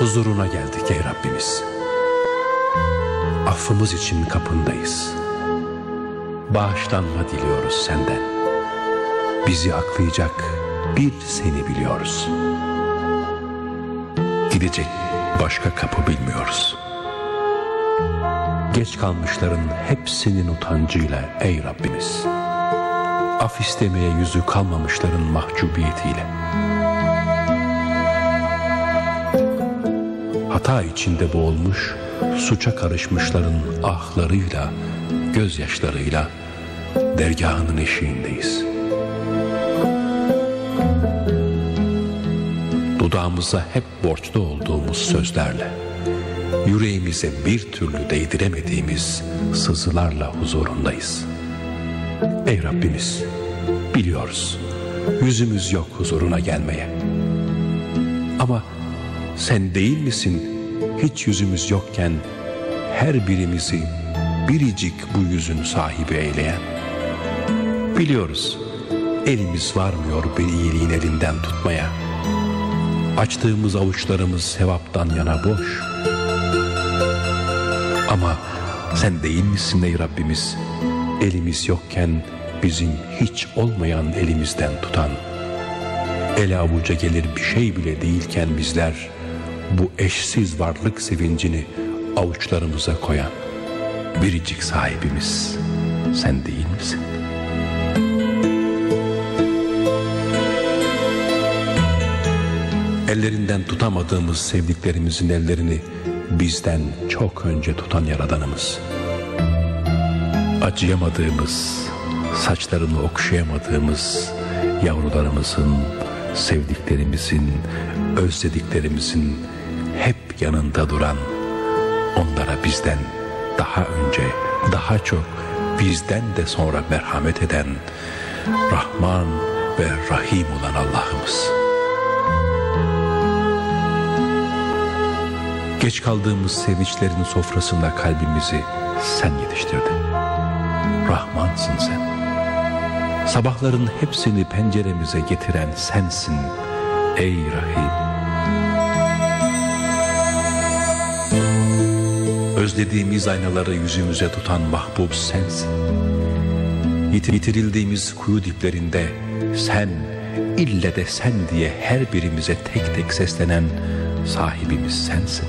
Huzuruna geldik ey Rabbimiz. Affımız için kapındayız. Bağışlanma diliyoruz senden. Bizi aklayacak bir seni biliyoruz. Gidecek başka kapı bilmiyoruz. Geç kalmışların hepsinin utancıyla ey Rabbimiz. Af istemeye yüzü kalmamışların mahcubiyetiyle. Hata içinde boğulmuş, suça karışmışların ahlarıyla, gözyaşlarıyla dergahının eşiğindeyiz. Dudağımıza hep borçlu olduğumuz sözlerle, yüreğimize bir türlü değdiremediğimiz sızılarla huzurundayız. Ey Rabbimiz, biliyoruz, yüzümüz yok huzuruna gelmeye. Ama sen değil misin hiç yüzümüz yokken her birimizi biricik bu yüzün sahibi eyleyen? Biliyoruz elimiz varmıyor bir iyiliğin elinden tutmaya. Açtığımız avuçlarımız sevaptan yana boş. Ama sen değil misin ey Rabbimiz elimiz yokken bizim hiç olmayan elimizden tutan? Ele avuca gelir bir şey bile değilken bizler bu eşsiz varlık sevincini avuçlarımıza koyan biricik sahibimiz sen değil misin? Ellerinden tutamadığımız sevdiklerimizin ellerini bizden çok önce tutan yaradanımız. Acıyamadığımız, saçlarını okşayamadığımız yavrularımızın, sevdiklerimizin, özlediklerimizin yanında duran, onlara bizden daha önce, daha çok bizden de sonra merhamet eden Rahman ve Rahim olan Allah'ımız. Geç kaldığımız sevinçlerin sofrasında kalbimizi sen yetiştirdin. Rahmansın sen. Sabahların hepsini penceremize getiren sensin ey Rahim. Özlediğimiz aynaları yüzümüze tutan mahbub sensin. Yitirildiğimiz kuyu diplerinde sen, ille de sen diye her birimize tek tek seslenen sahibimiz sensin.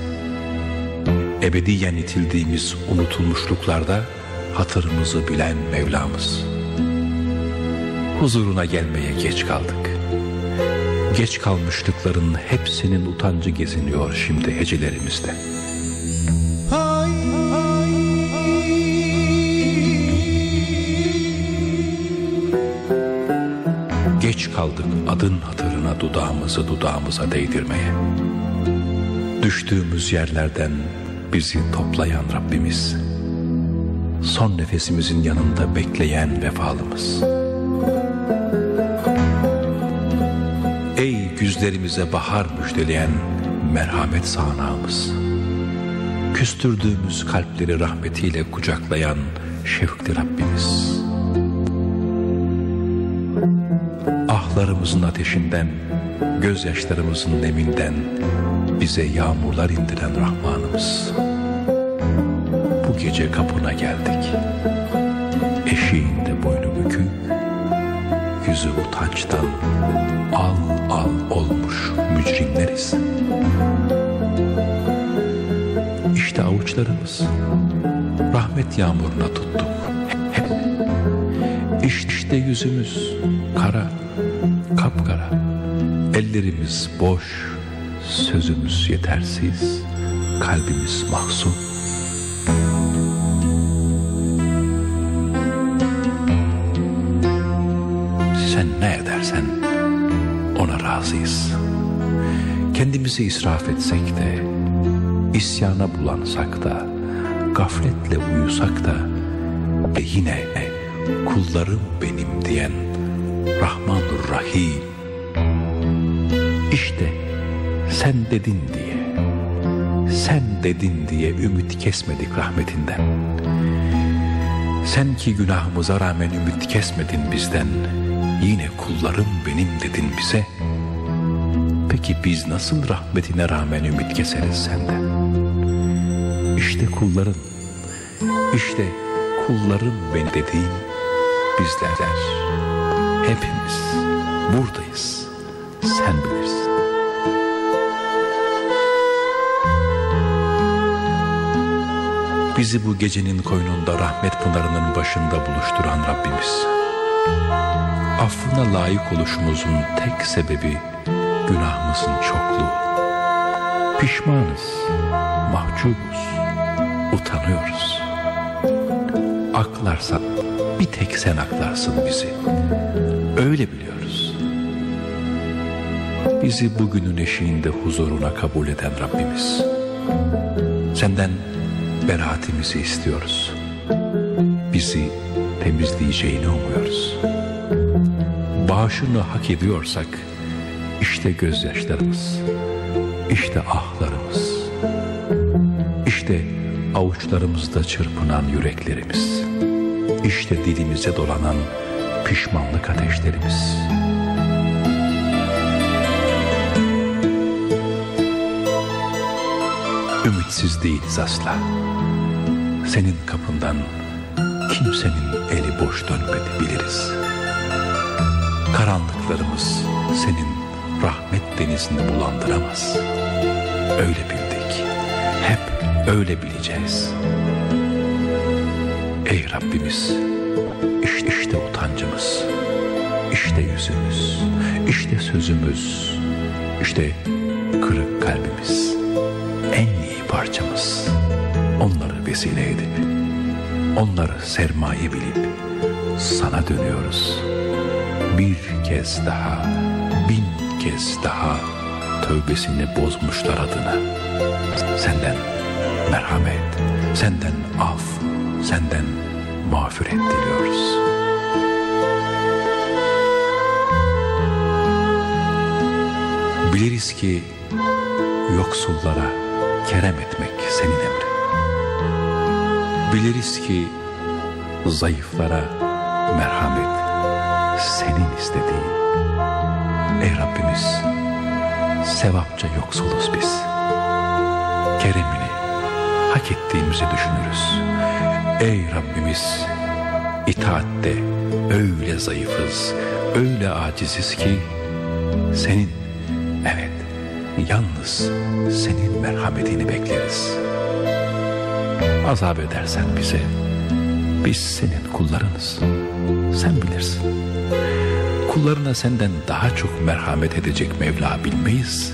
Ebediyen itildiğimiz unutulmuşluklarda hatırımızı bilen Mevlamız. Huzuruna gelmeye geç kaldık. Geç kalmışlıkların hepsinin utancı geziniyor şimdi hecelerimizde. Geç kaldık adın hatırına dudağımızı dudağımıza değdirmeye. Düştüğümüz yerlerden bizi toplayan Rabbimiz. Son nefesimizin yanında bekleyen vefalımız. Ey güzlerimize bahar müjdeleyen merhamet sağanağımız. Küstürdüğümüz kalpleri rahmetiyle kucaklayan şevkli Rabbimiz. Ahlarımızın ateşinden, gözyaşlarımızın neminden bize yağmurlar indiren Rahmanımız. Bu gece kapına geldik. Eşiğinde boynu bükük, yüzü utançtan al al olmuş mücrimleriz. İşte avuçlarımız rahmet yağmuruna tuttuk. İşte yüzümüz kara, kapkara, ellerimiz boş, sözümüz yetersiz, kalbimiz mahzun. Sen ne edersen ona razıyız. Kendimizi israf etsek de, isyana bulansak da, gafletle uyusak da ve yine kullarım benim diyen Rahmanur Rahim. İşte sen dedin diye, sen dedin diye ümit kesmedik rahmetinden. Sen ki günahımıza rağmen ümit kesmedin bizden, yine kullarım benim dedin bize. Peki biz nasıl rahmetine rağmen ümit keseriz senden? İşte kulların, işte kullarım ben dediğin bizler. Hepimiz buradayız. Sen bilirsin. Bizi bu gecenin koynunda rahmet pınarının başında buluşturan Rabbimiz. Affına layık oluşumuzun tek sebebi günahımızın çokluğu. Pişmanız, mahcubuz, utanıyoruz. Aklarsan bir tek sen aklarsın bizi. Öyle biliyoruz. Bizi bugünün eşiğinde huzuruna kabul eden Rabbimiz. Senden beraatimizi istiyoruz. Bizi temizleyeceğini umuyoruz. Bağışını hak ediyorsak işte gözyaşlarımız, işte ahlarımız, işte avuçlarımızda çırpınan yüreklerimiz, işte dilimize dolanan pişmanlık ateşlerimiz. Ümitsiz değiliz asla. Senin kapından kimsenin eli boş dönmedi biliriz. Karanlıklarımız senin rahmet denizini bulandıramaz. Öyle bildik. Hep öyle bileceğiz. Ey Rabbimiz, işte, işte utancımız, işte yüzümüz, işte sözümüz, işte kırık kalbimiz, en iyi parçamız. Onları vesile edip, onları sermaye bilip sana dönüyoruz. Bir kez daha, bin kez daha tövbesini bozmuşlar adına. Senden merhamet, senden af, senden mağfiret diliyoruz. Biliriz ki yoksullara kerem etmek senin emrin. Biliriz ki zayıflara merhamet senin istediğin. Ey Rabbimiz sevapça yoksuluz biz. Keremini hak ettiğimizi düşünürüz. Ey Rabbimiz itaatte öyle zayıfız, öyle aciziz ki senin evet yalnız senin merhametini bekleriz. Azap edersen bize biz senin kullarınız. Sen bilirsin. Kullarına senden daha çok merhamet edecek Mevla bilmeyiz.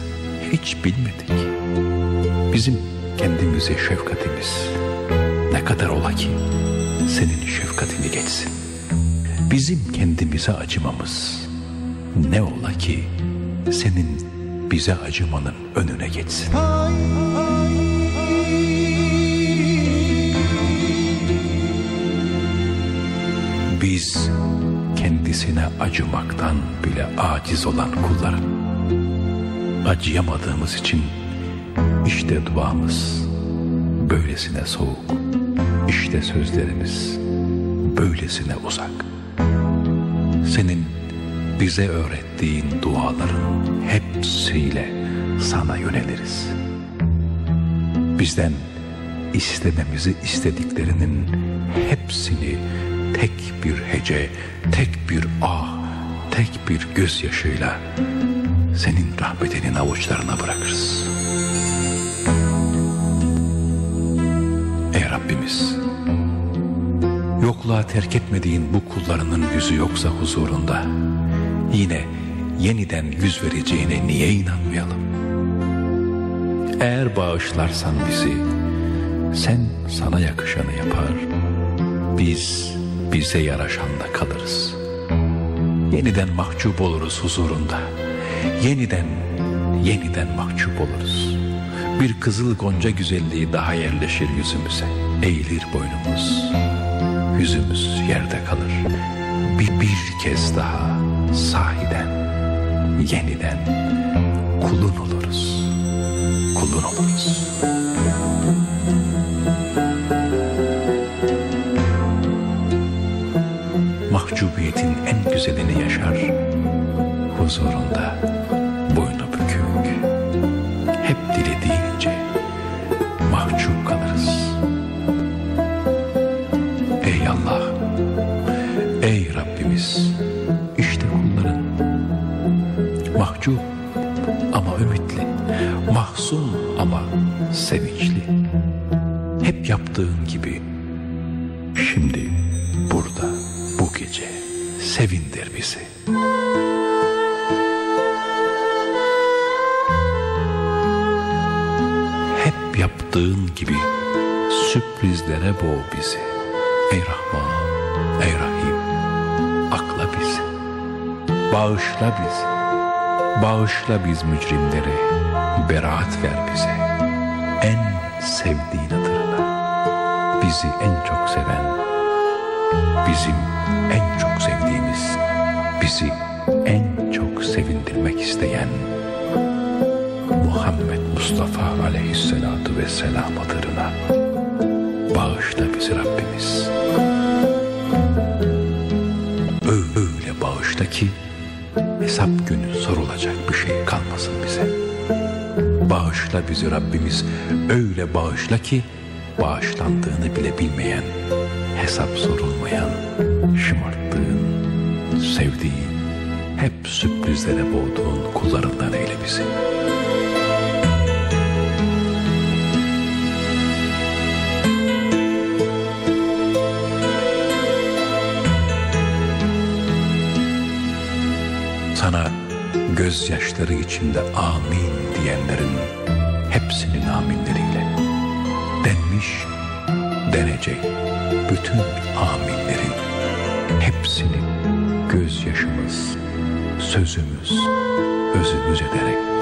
Hiç bilmedik. Bizim kendimize şefkatimiz kadar ola ki senin şefkatini geçsin. Bizim kendimize acımamız ne ola ki senin bize acımanın önüne geçsin. Biz kendisine acımaktan bile aciz olan kulların acıyamadığımız için işte duamız böylesine soğuk, işte sözlerimiz böylesine uzak. Senin bize öğrettiğin duaların hepsiyle sana yöneliriz. Bizden istememizi istediklerinin hepsini tek bir hece, tek bir ah, tek bir gözyaşıyla senin rahmetinin avuçlarına bırakırız. Rabbimiz, yokluğa terk etmediğin bu kullarının yüzü yoksa huzurunda, yine yeniden yüz vereceğine niye inanmayalım? Eğer bağışlarsan bizi, sen sana yakışanı yapar, biz bize yaraşanla kalırız. Yeniden mahcup oluruz huzurunda. Yeniden, yeniden mahcup oluruz. Bir kızıl gonca güzelliği daha yerleşir yüzümüze. Eğilir boynumuz. Yüzümüz yerde kalır. Bir, bir kez daha sahiden, yeniden kulun oluruz. Kulun oluruz. mahzun ama sevinçli. Hep yaptığın gibi şimdi burada bu gece sevindir bizi. Hep yaptığın gibi sürprizlere boğ bizi. Ey Rahman, ey Rahim, akla bizi, bağışla bizi. Bağışla biz mücrimleri. Beraat ver bize. En sevdiğin adına. Bizi en çok seven, bizim en çok sevdiğimiz, bizi en çok sevindirmek isteyen Muhammed Mustafa aleyhissalatu vesselam adına bağışla bizi Rabbimiz. Hesap günü sorulacak bir şey kalmasın bize. Bağışla bizi Rabbimiz öyle bağışla ki bağışlandığını bile bilmeyen, hesap sorulmayan, şımarttığın, sevdiğin, hep sürprizlere boğduğun kullarından eyle bizi. Gözyaşları içinde amin diyenlerin hepsinin aminleriyle denmiş, denecek bütün aminlerin hepsini gözyaşımız, sözümüz, özümüz ederek